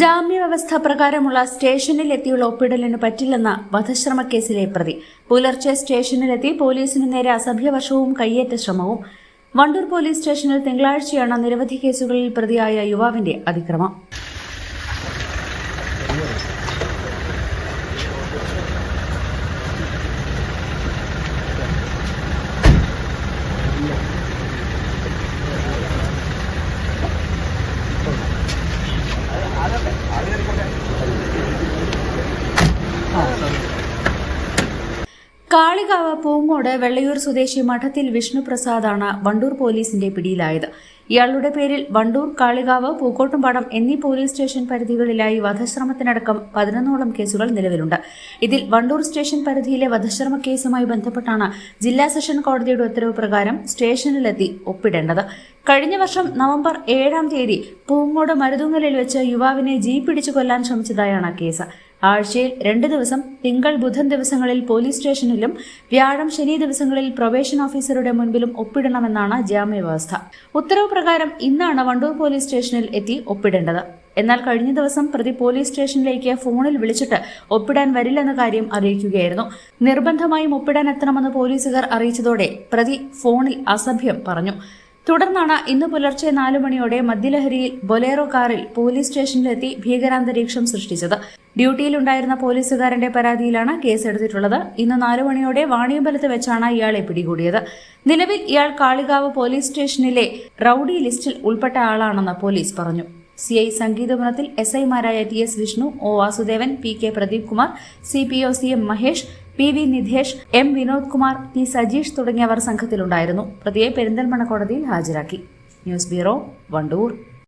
ജാമ്യവ്യവസ്ഥ പ്രകാരമുള്ള സ്റ്റേഷനിൽ എത്തിയുള്ള ഒപ്പിടലിന് പറ്റില്ലെന്ന വധശ്രമ കേസിലെ പ്രതി. പുലർച്ചെ സ്റ്റേഷനിലെത്തി പോലീസിന് നേരെ അസഭ്യവർഷവും കയ്യേറ്റ ശ്രമവും. വണ്ടൂർ പോലീസ് സ്റ്റേഷനിൽ തിങ്കളാഴ്ചയാണ് നിരവധി കേസുകളിൽ പ്രതിയായ യുവാവിന്റെ അതിക്രമം. കാളികാവ് പൂങ്ങോട് വെള്ളയൂർ സ്വദേശി മഠത്തിൽ വിഷ്ണുപ്രസാദാണ് വണ്ടൂർ പോലീസിന്റെ പിടിയിലായത്. ഇയാളുടെ പേരിൽ വണ്ടൂർ കാളികാവ് പൂക്കോട്ടുംപാടം എന്നീ പോലീസ് സ്റ്റേഷൻ പരിധികളിലായി വധശ്രമത്തിനടക്കം പതിനൊന്നോളം കേസുകൾ നിലവിലുണ്ട്. ഇതിൽ വണ്ടൂർ സ്റ്റേഷൻ പരിധിയിലെ വധശ്രമ കേസുമായി ബന്ധപ്പെട്ടാണ് ജില്ലാ സെഷൻ കോടതിയുടെ ഉത്തരവ് പ്രകാരം സ്റ്റേഷനിലെത്തി ഒപ്പിടേണ്ടത്. കഴിഞ്ഞ വർഷം നവംബർ ഏഴാം തീയതി പൂങ്ങോട് മരുതുങ്ങലിൽ വെച്ച് യുവാവിനെ ജീപ്പിടിച്ചു കൊല്ലാൻ ശ്രമിച്ചതായാണ് കേസ്. ആഴ്ചയിൽ രണ്ട് ദിവസം തിങ്കൾ ബുധൻ ദിവസങ്ങളിൽ പോലീസ് സ്റ്റേഷനിലും വ്യാഴം ശനി ദിവസങ്ങളിൽ പ്രൊബേഷൻ ഓഫീസറുടെ മുൻപിലും ഒപ്പിടണമെന്നാണ് ജാമ്യവ്യവസ്ഥ ഉത്തരവ് പ്രകാരം ഇന്നാണ് വണ്ടൂർ പോലീസ് സ്റ്റേഷനിൽ എത്തി ഒപ്പിടേണ്ടത്. എന്നാൽ കഴിഞ്ഞ ദിവസം പ്രതി പോലീസ് സ്റ്റേഷനിലേക്ക് ഫോണിൽ വിളിച്ചിട്ട് ഒപ്പിടാൻ വരില്ലെന്ന കാര്യം അറിയിക്കുകയായിരുന്നു. നിർബന്ധമായും ഒപ്പിടാൻ എത്തണമെന്ന് പോലീസുകാർ അറിയിച്ചതോടെ പ്രതി ഫോണിൽ അസഭ്യം പറഞ്ഞു. തുടർന്നാണ് ഇന്ന് പുലർച്ചെ നാലു മണിയോടെ മദ്യലഹരിയിൽ ബൊലേറോ കാറിൽ പോലീസ് സ്റ്റേഷനിലെത്തി ഭീകരാന്തരീക്ഷം സൃഷ്ടിച്ചത്. ഡ്യൂട്ടിയിലുണ്ടായിരുന്ന പോലീസുകാരന്റെ പരാതിയിലാണ് കേസെടുത്തിട്ടുള്ളത്. ഇന്ന് നാലു മണിയോടെ വാണിയമ്പലത്ത് വെച്ചാണ് ഇയാളെ പിടികൂടിയത്. നിലവിൽ ഇയാൾ കാളികാവ് പോലീസ് സ്റ്റേഷനിലെ റൌഡി ലിസ്റ്റിൽ ഉൾപ്പെട്ട ആളാണെന്ന് പോലീസ് പറഞ്ഞു. സി ഐ സംഗീതഭവനത്തിൽ എസ് ഐമാരായ T S Vishnu O Vasudevan P K Pradeep Kumar C P O C M Mahesh P V Nidhesh M Vinod Kumar T Sajeesh തുടങ്ങിയവർ സംഘത്തിലുണ്ടായിരുന്നു. പ്രതിയെ പെരിന്തൽമണ്ണ കോടതിയിൽ ഹാജരാക്കി. News bureau Wandoor.